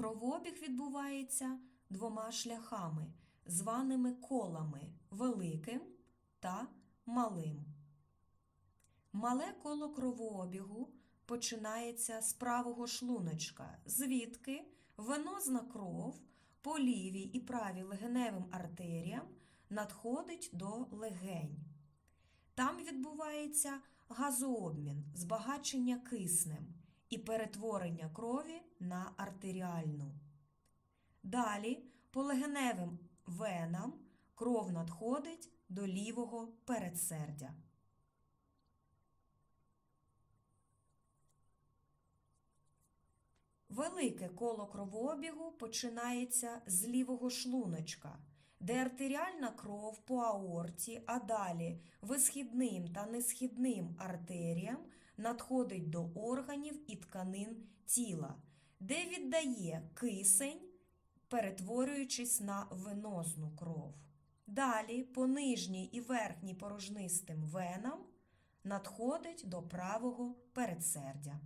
Кровообіг відбувається двома шляхами, званими колами великим та малим. Мале коло кровообігу починається з правого шлуночка, звідки венозна кров по лівій і правій легеневим артеріям надходить до легень. Там відбувається газообмін, збагачення киснем і перетворення крові на артеріальну. Далі по легеневим венам кров надходить до лівого передсердя. Велике коло кровообігу починається з лівого шлуночка, де артеріальна кров по аорті, а далі висхідним та несхідним артеріям надходить до органів і тканин тіла, де віддає кисень, перетворюючись на венозну кров. Далі по нижній і верхній порожнистим венам надходить до правого передсердя.